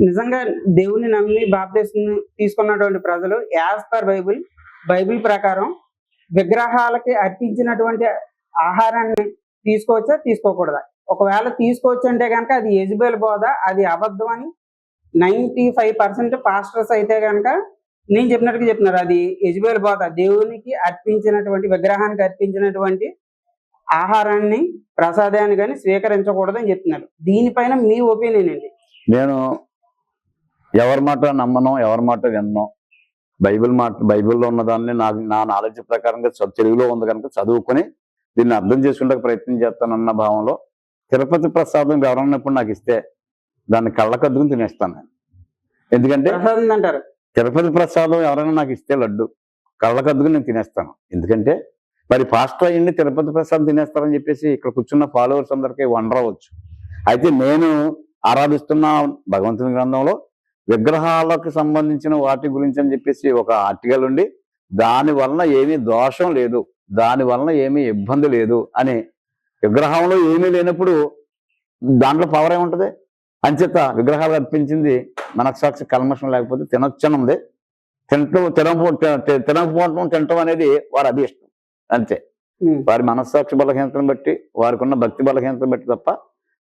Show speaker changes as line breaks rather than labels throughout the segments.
నిజంగా దేవుని నమ్మి బాప్తీసం తీసుకున్నటువంటి ప్రజలు యాజ్ పర్ బైబిల్ బైబిల్ ప్రకారం విగ్రహాలకి అర్పించినటువంటి ఆహారాన్ని తీసుకోవచ్చా తీసుకోకూడదా? ఒకవేళ తీసుకోవచ్చు అంటే కనుక అది ఎజిబెల్ బోధ అది అబద్ధం అని నైంటీ ఫైవ్ పర్సెంట్ పాస్టర్స్ అయితే కనుక నేను చెప్పినట్టుగా చెప్తున్నారు. అది ఎజిబెల్ బోధ దేవునికి అర్పించినటువంటి విగ్రహానికి అర్పించినటువంటి ఆహారాన్ని ప్రసాదాన్ని కానీ స్వీకరించకూడదని చెప్తున్నారు. దీనిపైన మీ ఒపీనియన్ అండి
నేను ఎవరి మాట నమ్మను ఎవరి మాట విన్నను బైబిల్ మాట బైబిల్లో ఉన్నదాన్ని నాకు నా నాలెడ్జ్ ప్రకారంగా తెలుగులో ఉంది కనుక చదువుకొని దీన్ని అర్థం చేసుకుంటే ప్రయత్నం చేస్తానన్న భావంలో తిరుపతి ప్రసాదం ఇప్పుడు నాకు ఇస్తే దాన్ని కళ్ళకద్దుకుని తినేస్తాను నేను. ఎందుకంటే తిరుపతి ప్రసాదం ఎవరైనా నాకు ఇస్తే లడ్డు కళ్ళకద్దుకుని నేను తినేస్తాను. ఎందుకంటే మరి పాస్టర్ అయ్యింది తిరుపతి ప్రసాదం తినేస్తారని చెప్పేసి ఇక్కడ కూర్చున్న ఫాలోవర్స్ అందరికీ వండర్ అవ్వచ్చు అయితే నేను ఆరాధిస్తున్న భగవంతుని గ్రంథంలో విగ్రహాలకు సంబంధించిన వాటి గురించి అని చెప్పేసి ఒక ఆర్టికల్ ఉండి దాని వలన ఏమీ దోషం లేదు. దాని వలన ఏమీ ఇబ్బంది లేదు అని. విగ్రహంలో ఏమీ లేనప్పుడు దాంట్లో పవర్ ఏముంటది? అంచేత విగ్రహాలు అర్పించింది మనస్సాక్షి కల్మషం లేకపోతే తినొచ్చని ఉంది. తినటం తినపో తినకపోవటం తినటం అనేది వారి అభిష్టం. అంతే. వారి మనస్సాక్షి బలహీనతను బట్టి వారికి ఉన్న భక్తి బలహీనతను బట్టి తప్ప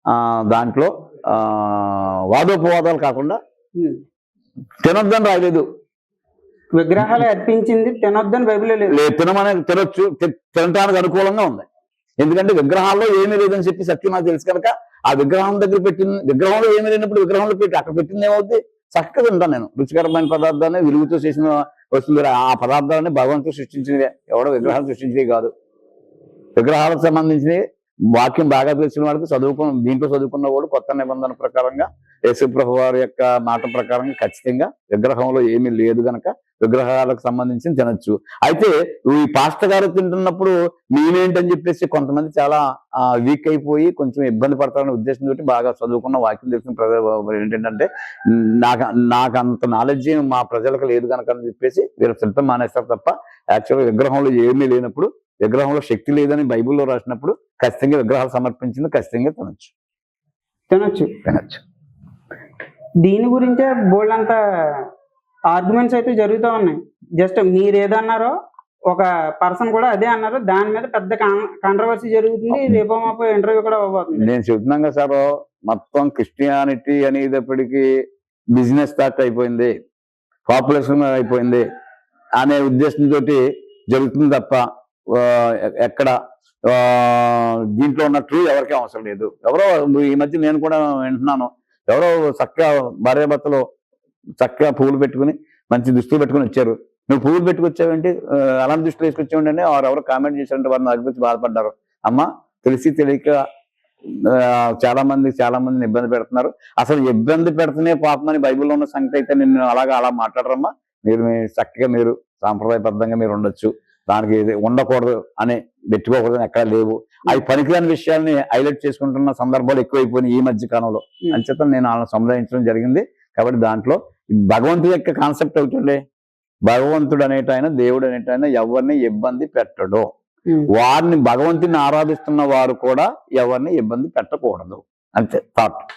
ఆ దాంట్లో వాదోపవాదాలు కాకుండా. తినొద్దని రాయలేదు.
విగ్రహాలు అర్పించింది తినొద్దని బైబిల్ లేదు.
తినమనే తినొచ్చు తినటానికి అనుకూలంగా ఉంది. ఎందుకంటే విగ్రహాల్లో ఏమీ లేదని చెప్పి సత్యం నాకు తెలుసు కనుక ఆ విగ్రహం దగ్గర పెట్టింది విగ్రహంలో ఏమీ లేనప్పుడు విగ్రహంలో పెట్టి అక్కడ పెట్టింది ఏమవుద్ది? చక్కగా తింటాను నేను. రుచికరమైన పదార్థాన్ని విలువతో చేసిన వస్తుంది ఆ పదార్థాన్ని భగవంతుడు సృష్టించినవే. ఎవడో విగ్రహాలు సృష్టించినవి కాదు. విగ్రహాలకు సంబంధించినవి వాక్యం బాగా తెలిసిన వాడికి చదువుకున్న దీంట్లో చదువుకున్న వాడు కొత్త నిబంధన ప్రకారంగా యేసుప్రభు వారి యొక్క మాట ప్రకారంగా ఖచ్చితంగా విగ్రహంలో ఏమీ లేదు గనక విగ్రహాలకు సంబంధించి తినొచ్చు. అయితే ఈ పాస్టర్ గారు తింటున్నప్పుడు నేనేంటని చెప్పేసి కొంతమంది చాలా వీక్ అయిపోయి కొంచెం ఇబ్బంది పడతారనే ఉద్దేశంతో బాగా చదువుకున్న వాక్యం తెలిసిన ప్రజలు ఏంటంటే నాకు నాకు అంత నాలెడ్జ్ మా ప్రజలకు లేదు కనుక అని చెప్పేసి వీళ్ళు తింటాం మానేస్తారు తప్ప యాక్చువల్గా విగ్రహంలో ఏమీ లేనప్పుడు విగ్రహంలో శక్తి లేదని బైబిల్లో రాసినప్పుడు ఖచ్చితంగా విగ్రహాలు సమర్పించింది ఖచ్చితంగా తినొచ్చు.
తినొచ్చు.
తినొచ్చు.
దీని గురించే బోల్డ్ అంత ఆర్గ్యుమెంట్స్ అయితే జరుగుతూ ఉన్నాయి. జస్ట్ మీరు ఏదన్నారో ఒక పర్సన్ కూడా అదే అన్నారు. దాని మీద పెద్ద కాంట్రవర్సీ జరుగుతుంది. రేపో మాపో ఇంటర్వ్యూ కూడా అవ్వబోతుంది.
నేను చెప్తున్నాం కదా సార్ మొత్తం క్రిస్టియానిటీ అనేటప్పటికీ బిజినెస్ స్టార్ట్ అయిపోయింది. పాపులేషన్ అయిపోయింది అనే ఉద్దేశంతో జరుగుతుంది తప్ప ఎక్కడ ఆ, దీంట్లో ఉన్న ట్రూ ఎవరికీ అవసరం లేదు. ఎవరో ఈ మధ్య నేను కూడా వింటున్నాను. ఎవరో చక్కగా భార్యాభర్తలు చక్కగా పువ్వులు పెట్టుకుని మంచి దుస్తులు పెట్టుకుని వచ్చారు. నువ్వు పువ్వులు పెట్టుకొచ్చావేంటి? అలాంటి దుస్తులు వేసుకొచ్చావండి అని వారు ఎవరు కామెంట్ చేశారంటే వారిని నాకు బాధపడ్డారు. అమ్మ తెలిసి తెలియక చాలా మంది చాలా మందిని ఇబ్బంది పెడుతున్నారు. అసలు ఇబ్బంది పెడుతూనే పాపం అని బైబిల్లో ఉన్న సంగతి అయితే నేను అలాగా అలా మాట్లాడరమ్మా. మీరు మీ చక్కగా మీరు సాంప్రదాయబద్ధంగా మీరు ఉండొచ్చు. దానికి ఉండకూడదు అని పెట్టుకోకూడదు అని ఎక్కడ లేవు. అవి పనికిరాని విషయాల్ని హైలైట్ చేసుకుంటున్న సందర్భాలు ఎక్కువైపోయినాయి ఈ మధ్య కాలంలో.
Hmm.
అంచేత నేను వాళ్ళని సముదాయించడం జరిగింది. కాబట్టి దాంట్లో భగవంతుడి యొక్క కాన్సెప్ట్ అవుతుండే భగవంతుడు అనేట ఆయన దేవుడు అనేట ఆయన ఎవరిని ఇబ్బంది పెట్టడు.
ఉమ్.
వారిని భగవంతుని ఆరాధిస్తున్న వారు కూడా ఎవరిని ఇబ్బంది పెట్టకూడదు. అంతే థాట్